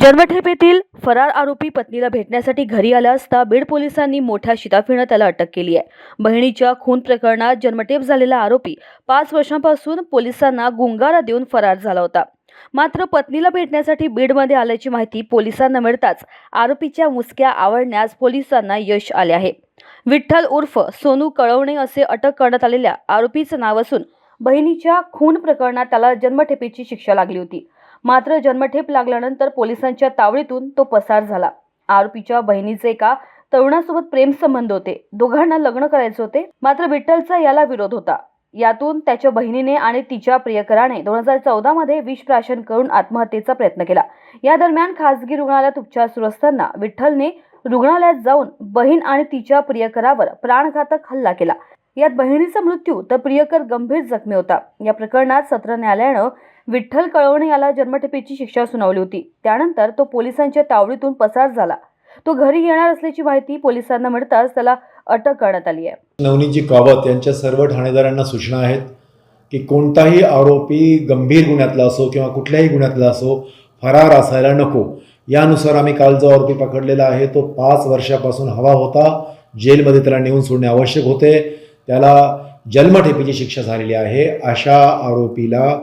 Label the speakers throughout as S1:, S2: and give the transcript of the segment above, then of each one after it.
S1: जन्मठेपेतील फरार आरोपी पत्नीला भेटण्यासाठी घरी आला असता बीड पोलिसांनी मोठ्या शिताफीनं त्याला अटक केली आहे. बहिणीच्या खून प्रकरणात जन्मठेप झालेला आरोपी पाच वर्षांपासून पोलिसांना गुंगारा देऊन फरार झाला होता. मात्र पत्नीला भेटण्यासाठी बीडमध्ये आल्याची माहिती पोलिसांना मिळताच आरोपीच्या मुसक्या आवडण्यास पोलिसांना यश आले आहे. विठ्ठल उर्फ सोनू कळवणे असे अटक करण्यात आलेल्या आरोपीचं नाव असून बहिणीच्या खून प्रकरणात त्याला जन्मठेपेची शिक्षा लागली होती. मात्र जन्मठेप लागल्यानंतर पोलिसांच्या तावडीतून तो पसार झाला. आरोपीच्या बहिणीचे एका तरुणासोबत प्रेम संबंध होते. दोघांना लग्न करायचे होते. मात्र विठ्ठलचा याला विरोध होता. यातून त्याच्या बहिणीने आणि तिच्या प्रियकराने दोन हजार चौदा मध्ये विष प्राशन करून आत्महत्येचा प्रयत्न केला. या दरम्यान खासगी रुग्णालयात उपचार सुरू असताना विठ्ठलने रुग्णालयात जाऊन बहीण आणि तिच्या प्रियकरावर प्राणघातक हल्ला केला. यात बहिणीचा मृत्यू तर प्रियकर गंभीर जखमी होता. या प्रकरणात सत्र न्यायालयानं विठ्ठल कळवणे याला जन्मठेपेची शिक्षा सुनावली होती. त्यानंतर तो पोलिसांच्या तावडीतून पसार झाला. तो घरी येणार असल्याची माहिती पोलिसांना मिळताच त्याला अटक करण्यात आली आहे.
S2: नवनीतजी कावत यांच्या सर्व ठाणेदारांना सूचना आहेत की कोणताही आरोपी गंभीर गुन्ह्यातला असो किंवा कुठल्याही गुन्ह्यातला असो फरार असायला नको. यानुसार आम्ही काल जो आरोपी पकडलेला आहे तो पाच वर्षापासून हवा होता. जेलमध्ये त्याला नेऊन सोडणे आवश्यक होते. त्याला जन्मठेपेची शिक्षा झालेली आहे. अशा आरोपीला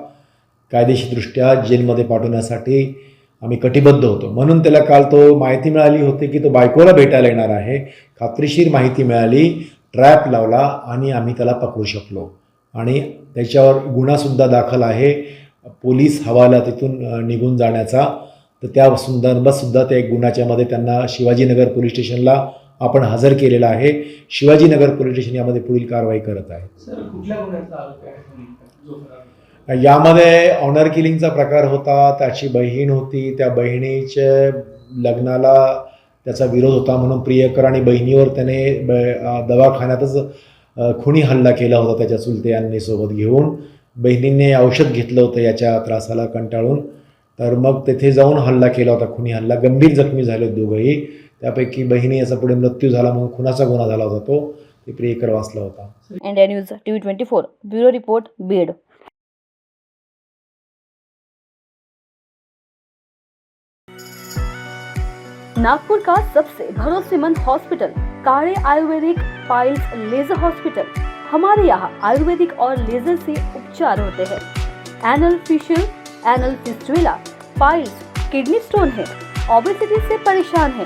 S2: कायदेशीरदृष्ट्या जेलमध्ये पाठवण्यासाठी आम्ही कटिबद्ध होतो. म्हणून त्याला काल तो माहिती मिळाली होती की तो बायकोला भेटायला येणार आहे. खात्रीशीर माहिती मिळाली ट्रॅप लावला आणि आम्ही त्याला पकडू शकलो. आणि त्याच्यावर गुन्हासुद्धा दाखल आहे. पोलीस हवाला तिथून निघून जाण्याचा. तर त्या संदर्भातसुद्धा त्या गुन्ह्याच्यामध्ये त्यांना शिवाजीनगर पोलीस स्टेशनला आपण हजर केलेला आहे. शिवाजीनगर पोलीस स्टेशन यामध्ये पुढील कारवाई करत आहे? यामध्ये ऑनर किलिंगचा प्रकार होता त्याची बहीण होती त्या बहिणीचे लग्नाला त्याचा विरोध होता म्हणून प्रियकर आणि बहिणीवर त्याने ब दवाखान्यातच खुनी हल्ला केला होता त्याच्या चुलते सोबत घेऊन. बहिणीने औषध घेतलं होतं याच्या त्रासाला कंटाळून. तर मग तेथे जाऊन हल्ला केला होता खुनी हल्ला. गंभीर जखमी झाले दोघंही. त्यापैकी बहिणी याचा पुढे मृत्यू झाला म्हणून खुनाचा गुन्हा झाला होता. तो ते प्रियकर वाचला होता.
S1: India news, TV twenty four, bureau report, Beed. Nagpur का सबसे भरोसेमंद हॉस्पिटल काड़े आयुर्वेदिक पाइल्स लेजर हॉस्पिटल हमारे यहाँ आयुर्वेदिक और लेजर से उपचार होते हैं. Anal fissure anal fistula piles kidney stone है. ओबेसिटी से परेशान है.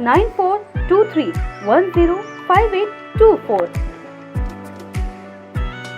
S1: 9423 105824.